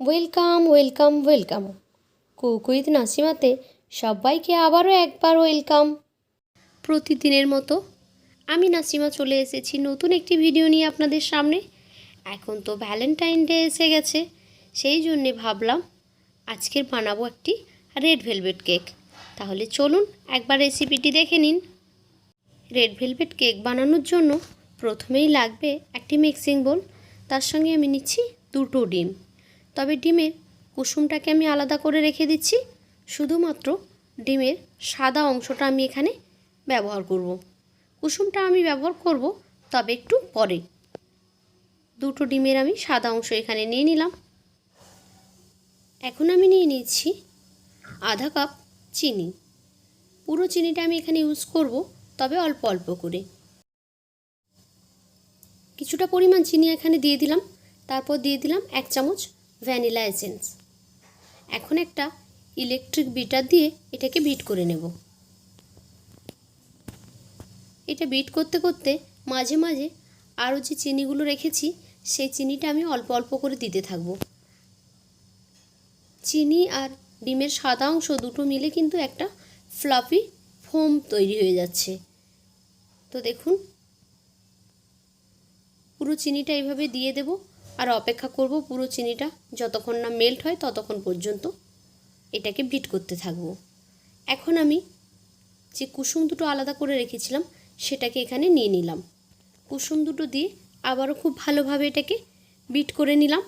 Welcome welcome welcome. কুকুইত নাসিমাতে সবাইকে আবারও একবার ওয়েলকাম। প্রতিদিনের মতো আমি নাসিমা চলে এসেছি নতুন একটি ভিডিও নিয়ে আপনাদের সামনে। এখন তো ভ্যালেন্টাইন ডে এসে গেছে, সেই জন্যে ভাবলাম আজকের বানাবো একটি রেড ভেলভেট কেক তাহলে চলুন একবার রেসিপিটি দেখে নিন। রেড ভেলভেট কেক বানানোর জন্য প্রথমেই লাগবে একটি মিক্সিং বোল তার সঙ্গে আমি নিচ্ছি দুটো ডিম। তবে ডিমের কুসুমটাকে আমি আলাদা করে রেখে দিচ্ছি। শুধুমাত্র ডিমের সাদা অংশটা আমি এখানে ব্যবহার করব। কুসুমটা আমি ব্যবহার করব, তবে একটু পরে। দুটো ডিমের আমি সাদা অংশ এখানে নিয়ে নিলাম। এখন আমি নিয়ে নিচ্ছি আধা কাপ চিনি। পুরো চিনিটা আমি এখানে ইউজ করব, তবে অল্প অল্প করে। কিছুটা পরিমাণ চিনি এখানে দিয়ে দিলাম। তারপর দিয়ে দিলাম এক চামচ ভ্যানিলা এসেন্স। এখন একটা ইলেকট্রিক বিটার দিয়ে এটাকে বিট করে নেব। এটা বিট করতে করতে মাঝে মাঝে আরও যে চিনিগুলো রেখেছি, সেই চিনিটা আমি অল্প অল্প করে দিতে থাকব। চিনি আর ডিমের সাদা অংশ দুটো মিলে কিন্তু একটা ফ্লাফি ফোম তৈরি হয়ে যাচ্ছে। তো দেখুন, পুরো চিনিটা এইভাবে দিয়ে দেব। আর অপেক্ষা করব পুরো চিনিটা যতক্ষণ না মেল্ট হয় ততক্ষণ পর্যন্ত এটাকে বিট করতে থাকব। এখন আমি যে কুসুম দুটো আলাদা করে রেখেছিলাম সেটাকে এখানে নিয়ে নিলাম। কুসুম দুটো দিয়ে আবারও খুব ভালোভাবে এটাকে বিট করে নিলাম।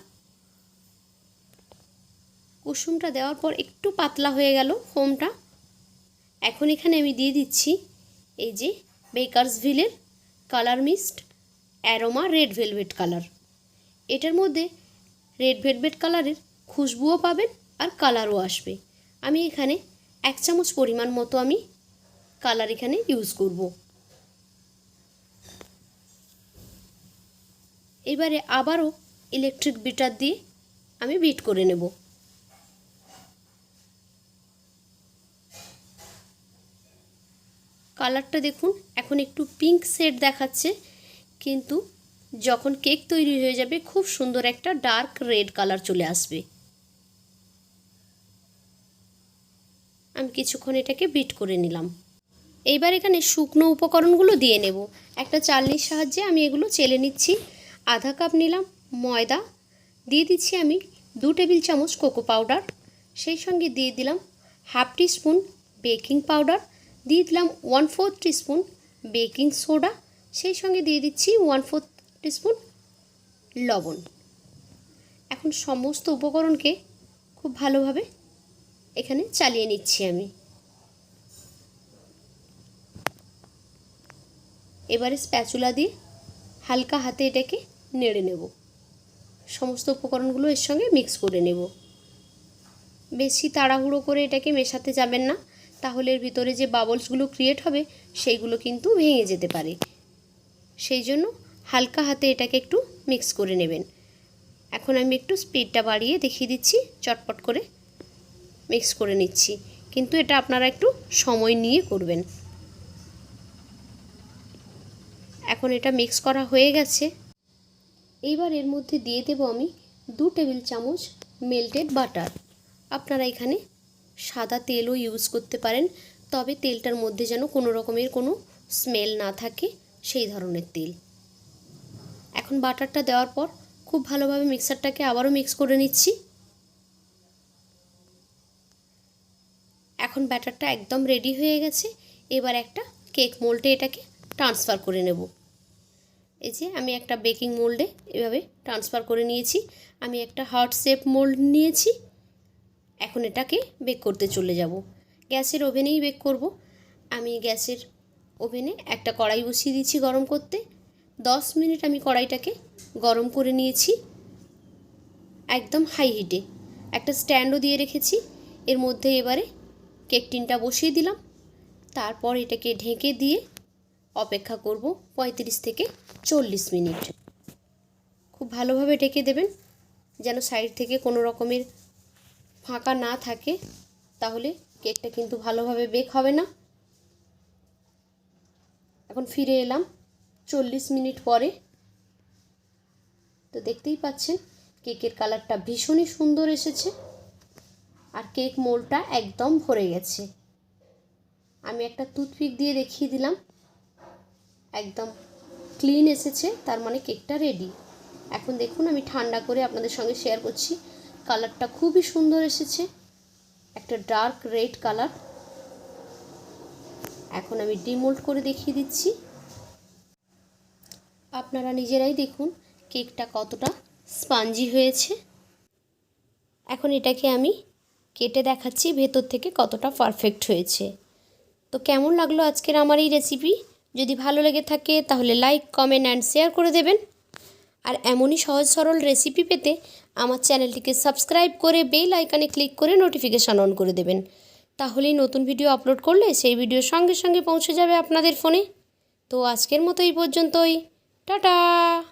কুসুমটা দেওয়ার পর একটু পাতলা হয়ে গেল ফোমটা এখন এখানে আমি দিয়ে দিচ্ছি এই যে bakers ভিলের colour mist aroma red velvet colour এটার মধ্যে রেড ভেলভেট কালারের খুশবুও পাবেন আর কালারও আসবে। আমি এখানে এক চামচ পরিমাণ মতো আমি কালার এখানে ইউজ করব। এবারে আবারও ইলেকট্রিক বিটার দিয়ে আমি বিট করে নেব। কালারটা দেখুন, এখন একটু পিঙ্ক শেড দেখাচ্ছে, কিন্তু যখন কেক তৈরি হয়ে যাবে, খুব সুন্দর একটা ডার্ক রেড কালার চলে আসবে। আমি কিছুক্ষণ এটাকে বিট করে নিলাম। এইবার এখানে শুকনো উপকরণগুলো দিয়ে নেব। একটা চালনির সাহায্যে আমি এগুলো চেলে নিচ্ছি। আধা কাপ নিলাম ময়দা। দিয়ে দিচ্ছি আমি দু টেবিল চামচ কোকো পাউডার। সেই সঙ্গে দিয়ে দিলাম হাফ টিস্পুন বেকিং পাউডার। দিয়ে দিলাম one fourth teaspoon baking soda. সেই সঙ্গে দিয়ে দিচ্ছি ওয়ান ফোর্থ টিস্পুন লবণ। এখন সমস্ত উপকরণকে খুব ভালোভাবে এখানে চালিয়ে নিচ্ছি আমি। এবারে স্প্যাচুলা দিয়ে হালকা হাতে এটাকে নেড়ে নেব। সমস্ত উপকরণগুলো এর সঙ্গে মিক্স করে নেব। বেশি তাড়াহুড়ো করে এটাকে মেশাতে যাবেন না, তাহলে এর ভিতরে যে বাবলসগুলো ক্রিয়েট হবে, সেইগুলো কিন্তু ভেঙে যেতে পারে। সেই জন্য হালকা হাতে এটাকে একটু মিক্স করে নেবেন। এখন আমি একটু স্পিডটা বাড়িয়ে দেখিয়ে দিচ্ছি, চটপট করে মিক্স করে নিচ্ছি। কিন্তু এটা আপনারা একটু সময় নিয়ে করবেন। এখন এটা মিক্স করা হয়ে গেছে। এইবার এর মধ্যে দিয়ে দেব আমি দু টেবিল চামচ মেল্টেড বাটার আপনারা এখানে সাদা তেলও ইউজ করতে পারেন, তবে তেলটার মধ্যে যেন কোনো রকমের কোনো স্মেল না থাকে, সেই ধরনের তেল। এখন বাটারটা দেওয়ার পর খুব ভালোভাবে মিক্সারটাকে আবারও মিক্স করে নিচ্ছি। এখন ব্যাটারটা একদম রেডি হয়ে গেছে। এবার একটা কেক মোল্ডে এটাকে ট্রান্সফার করে নেব। এই যে আমি একটা বেকিং মোল্ডে এভাবে ট্রান্সফার করে নিয়েছি। আমি একটা হার্ট শেপ মোল্ড নিয়েছি। এখন এটাকে বেক করতে চলে যাব। গ্যাসের ওভেনেই বেক করব। আমি গ্যাসের ওভেনে একটা কড়াই বসিয়ে দিয়েছি গরম করতে। দশ মিনিট আমি কড়াইটাকে গরম করে নিয়েছি, একদম হাই হিটে একটা স্ট্যান্ডও দিয়ে রেখেছি, এর মধ্যে এবারে কেক টিনটা বসিয়ে দিলাম। তারপর এটাকে ঢেকে দিয়ে অপেক্ষা করব পঁয়ত্রিশ থেকে চল্লিশ মিনিট। খুব ভালোভাবে ঢেকে দেবেন, যেন সাইড থেকে কোনো রকমের ফাঁকা না থাকে, তাহলে কেকটা কিন্তু ভালোভাবে বেক হবে না। এখন ফিরে এলাম। চল্লিশ মিনিট পরে। তো দেখতেই পাচ্ছেন, কেকের কালারটা ভীষণই সুন্দর এসেছে। আর কেক মোলটা একদম ভরে গেছে। আমি একটা টুথপিক দিয়ে দেখিয়ে দিলাম। একদম ক্লিন এসেছে, তার মানে কেকটা রেডি। এখন দেখুন, আমি ঠান্ডা করে আপনাদের সঙ্গে শেয়ার করছি। কালারটা খুবই সুন্দর এসেছে। একটা ডার্ক রেড কালার। এখন আমি ডিমোল্ড করে দেখিয়ে দিচ্ছি। আপনারা নিজেরাই দেখুন কেকটা কতটা স্পাঞ্জি হয়েছে। এখন এটাকে আমি কেটে দেখাচ্ছি ভেতর থেকে কতটা পারফেক্ট হয়েছে। তো কেমন লাগল আজকের আমার এই রেসিপি? যদি ভালো লেগে থাকে তাহলে লাইক, কমেন্ট অ্যান্ড শেয়ার করে দেবেন। আর এমনই সহজ সরল রেসিপি পেতে আমার চ্যানেলটিকে সাবস্ক্রাইব করে বেল আইকনে ক্লিক করে নোটিফিকেশান অন করে দেবেন। তাহলেই নতুন ভিডিও আপলোড করলে সেই ভিডিও সঙ্গে সঙ্গে পৌঁছে যাবে আপনাদের ফোনে। তো আজকের মতো এই পর্যন্তই। 哒哒